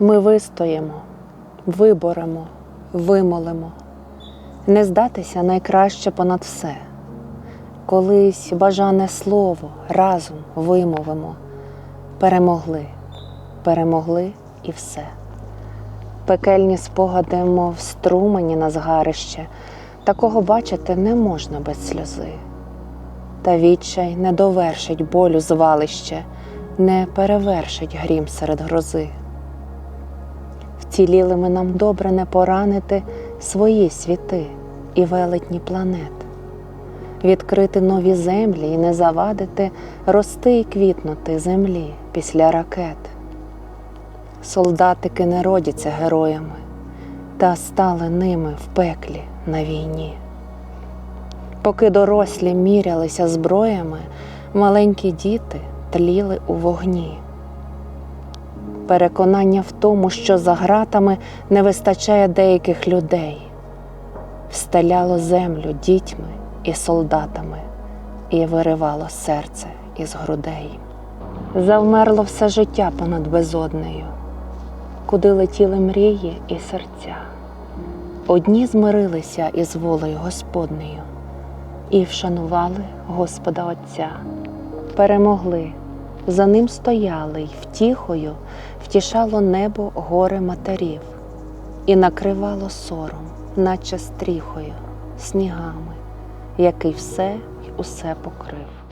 Ми вистоїмо, виборемо, вимолимо, не здатися найкраще понад все. Колись бажане слово разом вимовимо, перемогли, перемогли і все. Пекельні спогади, мов струмені на згарище, такого бачити не можна без сльози. Та відчай не довершить болю звалище, не перевершить грім серед грози. Вцілілими нам добре не поранити свої світи і велетні планет, відкрити нові землі і не завадити рости і квітнути землі після ракет. Солдатики не родяться героями, та стали ними в пеклі на війні. Поки дорослі мірялися зброями, маленькі діти тліли у вогні. Переконання в тому, що за гратами не вистачає деяких людей, встеляло землю дітьми і солдатами і виривало серце із грудей. Завмерло все життя понад безоднею, куди летіли мрії і серця. Одні змирилися із волею Господнею і вшанували Господа Отця, перемогли, за ним стояли й втіхою втішало небо горе матерів і накривало сором, наче стріхою, снігами, який все й усе покрив.